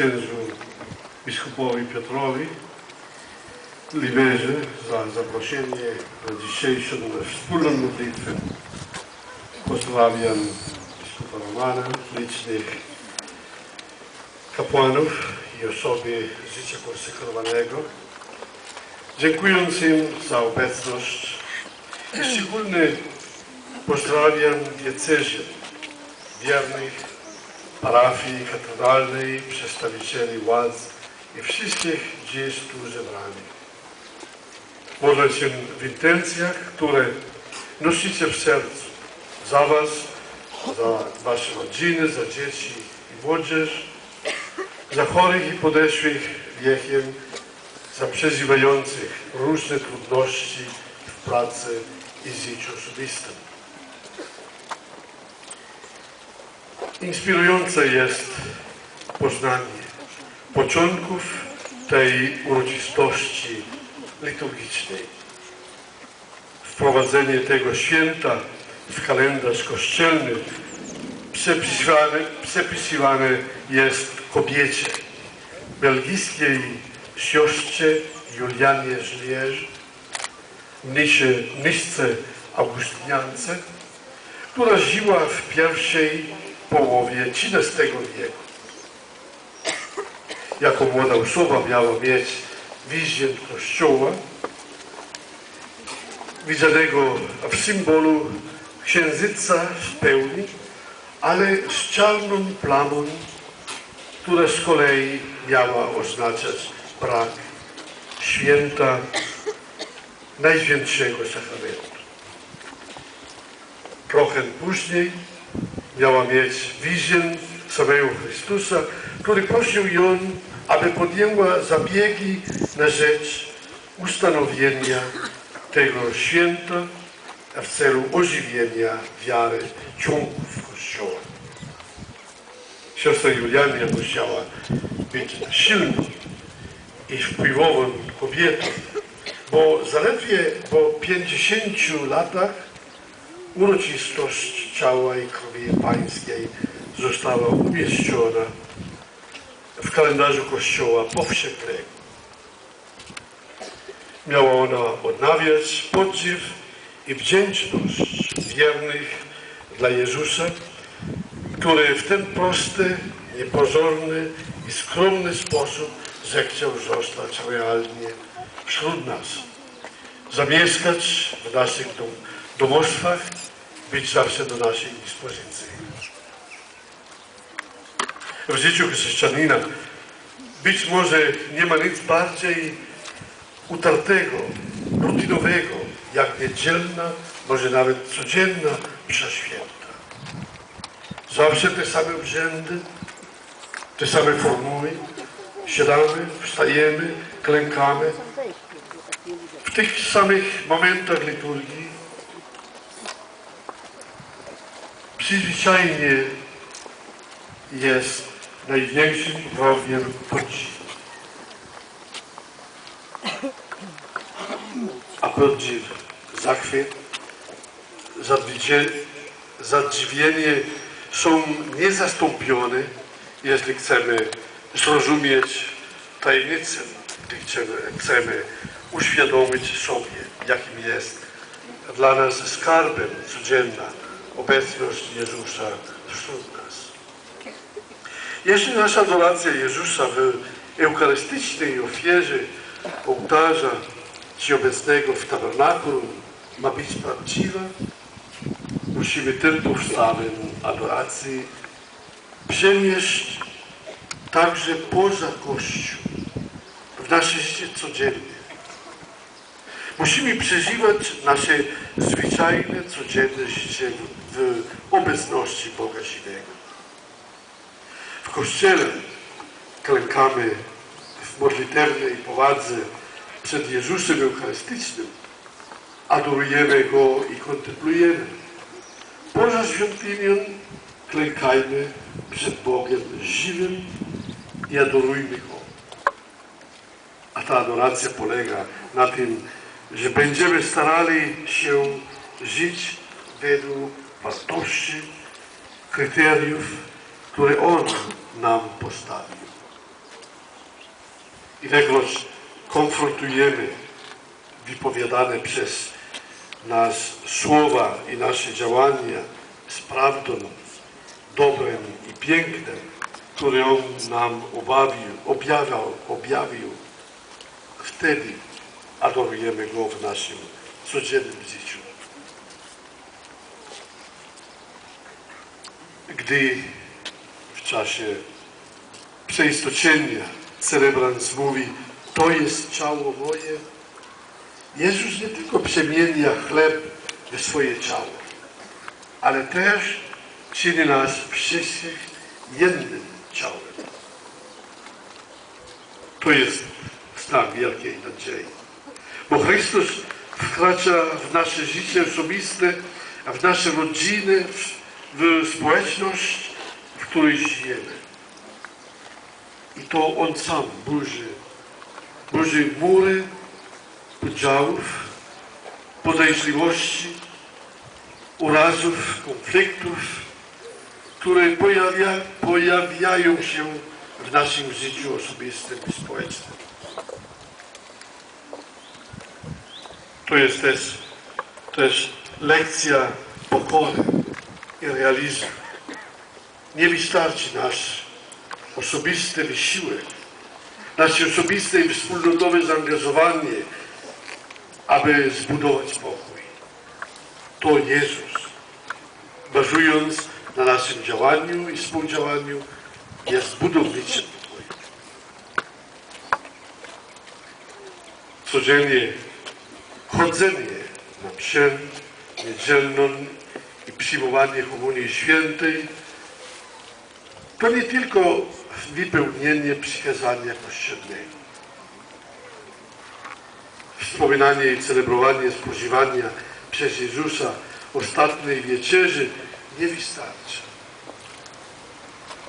księżu biskupowi Piotrowi Liberze za zaproszenie na dzisiejszą wspólną modlitwę. Pozdrawiam biskupa Romana, licznych kapłanów i osoby życia konsekrowanego. Dziękując im za obecność i szczególny pozdrawiam diecezję wiernych parafii katedralnej, przedstawicieli władz i wszystkich dziś tu zebranych. Modlę się w intencjach, które nosicie w sercu za Was, za Wasze rodziny, za dzieci i młodzież, za chorych i podeszłych wiekiem, za przeżywających różne trudności w pracy i życiu osobistym. Inspirujące jest poznanie początków tej uroczystości liturgicznej. Wprowadzenie tego święta w kalendarz kościelny przepisywane, przepisywane jest kobiecie, belgijskiej siostrze Julianie Żlierz, mniszce Augustyniance, która żyła w pierwszej połowie XIII wieku. Jako młoda osoba miała mieć wizję Kościoła, widzonego w symbolu księżyca w pełni, ale z czarną plamą, która z kolei miała oznaczać brak święta Najświętszego Sakramentu. Trochę później miała mieć wizję samego Chrystusa, który prosił ją, aby podjęła zabiegi na rzecz ustanowienia tego święta w celu ożywienia wiary członków Kościoła. Siostra Juliania musiała być silną i wpływową kobietą, bo zaledwie po 50 latach uroczystość ciała i krwi pańskiej została umieszczona w kalendarzu Kościoła powszechnego. Miała ona odnawiać podziw i wdzięczność wiernych dla Jezusa, który w ten prosty, niepozorny i skromny sposób zechciał zostać realnie wśród nas. Zamieszkać w naszych dom, domostwach, być zawsze do naszej dyspozycji. W życiu chrześcijanina być może nie ma nic bardziej utartego, rutynowego, jak niedzielna, może nawet codzienna msza święta. Zawsze te same obrzędy, te same formuły. Siadamy, wstajemy, klękamy. W tych samych momentach liturgii przyzwyczajnie jest największym wrogiem podziwu. A podziw, zachwyt, zadziwienie są niezastąpione, jeśli chcemy zrozumieć tajemnicę, gdy chcemy, chcemy uświadomić sobie, jakim jest dla nas skarbem codzienna obecność Jezusa wśród nas. Jeśli nasza adoracja Jezusa w eucharystycznej ofierze ołtarza czy obecnego w tabernakulum ma być prawdziwa, musimy tę podstawę adoracji przenieść także poza Kościół, w nasze życie codzienne. Musimy przeżywać nasze zwyczajne, codzienne życie w, w obecności Boga żywego. W Kościele klękamy w modlitewnej powadze przed Jezusem Eucharystycznym, adorujemy Go i kontemplujemy. Poza świątynią klękajmy przed Bogiem żywym i adorujmy Go. A ta adoracja polega na tym, że będziemy starali się żyć według wartości, kryteriów, które On nam postawił. Ilekroć konfrontujemy wypowiadane przez nas słowa i nasze działania z prawdą, dobrem i pięknem, które On nam objawił, objawiał, objawił, wtedy adorujemy Go w naszym codziennym życiu. Gdy w czasie przeistoczenia celebrant mówi, to jest ciało moje, Jezus nie tylko przemienia chleb w swoje ciało, ale też czyni nas wszystkich jednym ciałem. To jest stan wielkiej nadziei. Bo Chrystus wkracza w nasze życie osobiste, a w nasze rodziny, w, w społeczność, w której żyjemy. I to On sam burzy, burzy mury podziałów, podejrzliwości, urazów, konfliktów, które pojawia, pojawiają się w naszym życiu osobistym i społecznym. To jest też, też lekcja pokory i realizmu. Nie wystarczy nasz osobisty wysiłek, nasze osobiste i wspólnotowe zaangażowanie, aby zbudować pokój. To Jezus, bazując na naszym działaniu i współdziałaniu, jest budowniczym pokoju. Codziennie chodzenie na mszę niedzielną i przyjmowanie Komunii Świętej to nie tylko wypełnienie przykazania kościelnego. Wspominanie i celebrowanie spożywania przez Jezusa ostatniej wieczerzy nie wystarczy.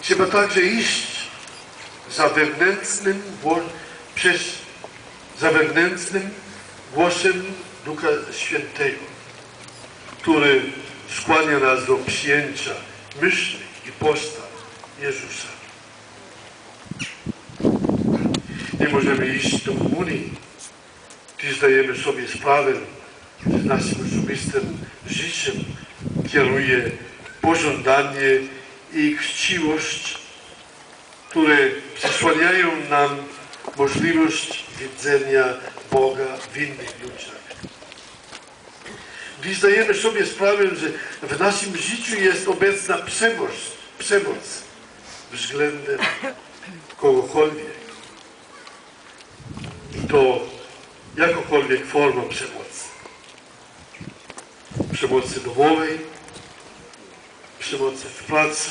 Trzeba także iść za wewnętrznym, przez, za wewnętrznym głosem Ducha Świętego, który skłania nas do przyjęcia myśli i postaw Jezusa. Nie możemy iść do komunii, gdy zdajemy sobie sprawę, że naszym osobistym życiem kieruje pożądanie i chciwość, które przysłaniają nam możliwość widzenia Boga w innych ludziach. Gdy zdajemy sobie sprawę, że w naszym życiu jest obecna przemoc, przemoc względem kogokolwiek. I to jakokolwiek forma przemocy. Przemocy domowej, przemocy w pracy,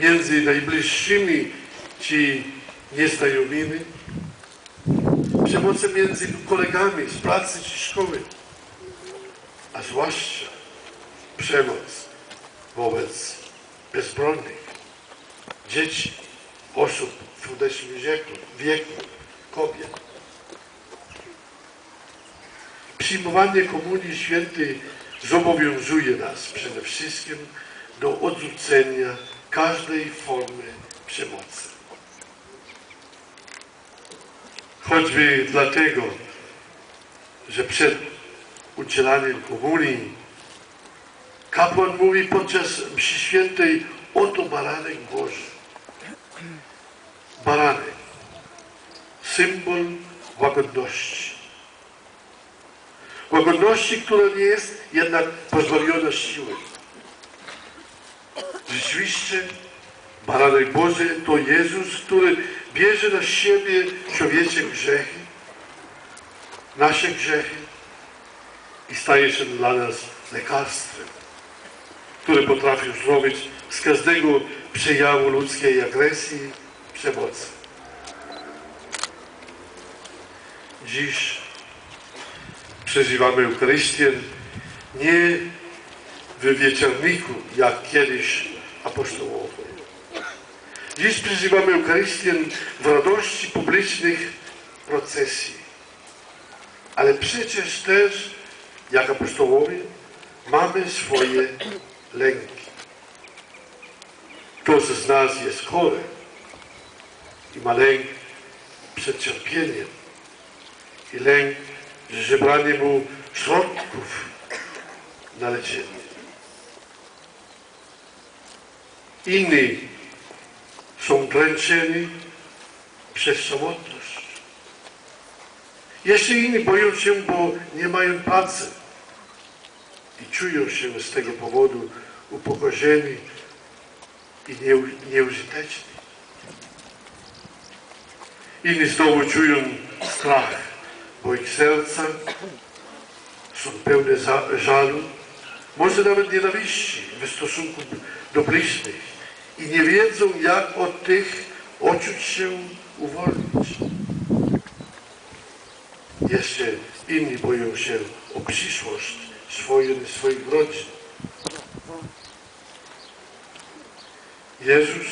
między najbliższymi czy nieznajomymi, przemocy między kolegami z pracy czy szkoły, a zwłaszcza przemoc wobec bezbronnych, dzieci, osób w młodszym wieku, wieku kobiet. Przyjmowanie Komunii Świętej zobowiązuje nas przede wszystkim do odrzucenia każdej formy przemocy. Choćby dlatego, że przed udzielaniem komunii kapłan mówi podczas mszy świętej oto baranek Boży. Baranek. Symbol łagodności. Łagodności, która nie jest jednak pozbawiona siły. Rzeczywiście baranek Boży to Jezus, który bierze na siebie człowiecze grzechy, nasze grzechy i staje się dla nas lekarstwem, które potrafi uzdrowić z każdego przejawu ludzkiej agresji, przemocy. Dziś przeżywamy Eucharystię nie w wieczorniku, jak kiedyś apostołowie. Dziś przeżywamy Eucharystię w radości publicznych procesji. Ale przecież też, jak apostołowie, mamy swoje lęki. Kto z nas jest chory i ma lęk przed cierpieniem i lęk, że braknie mu środków na leczenie. Inni są dręczeni przez samotność. Jeszcze inni boją się, bo nie mają pracy i czują się z tego powodu upokorzeni i nieu- nieużyteczni. Inni znowu czują strach, bo ich serca są pełne żalu, może nawet nienawiści w stosunku do bliźnych i nie wiedzą, jak od tych odczuć się uwolnić. Jeszcze inni boją się o przyszłość swoją, swoich rodzin. Jezus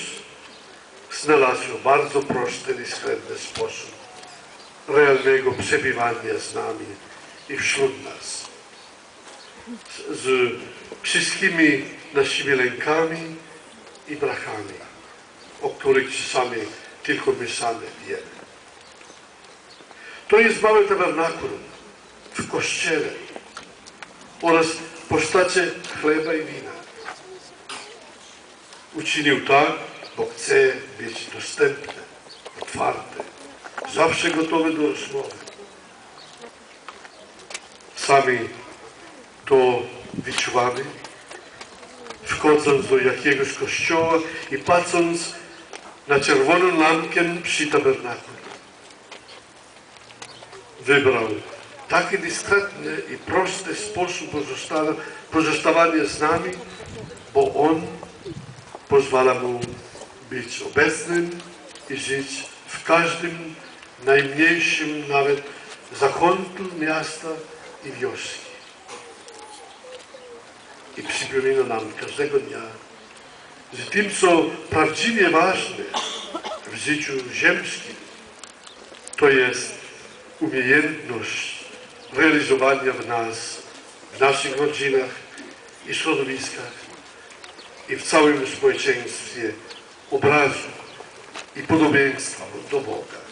znalazł bardzo prosty, dyskretny sposób realnego przebywania z nami i wśród nas. Z, z wszystkimi naszymi lękami i o których czasami tylko my sami wiemy. To jest mały tabernakulum w kościele oraz w postaci chleba i wina. Uczynił tak, bo chce być dostępny, otwarty, zawsze gotowy do rozmowy. Sami to wyczuwamy, wchodząc do jakiegoś kościoła i patrząc na czerwoną lampkę przy tabernakulum. Wybrał taki dyskretny i prosty sposób pozosta- pozostawania z nami, bo On pozwala mu być obecnym i żyć w każdym najmniejszym nawet zakątku miasta i wioski. I przypomina nam każdego dnia, że tym, co prawdziwie ważne w życiu ziemskim, to jest umiejętność realizowania w nas, w naszych rodzinach i środowiskach i w całym społeczeństwie obrazu i podobieństwa do Boga.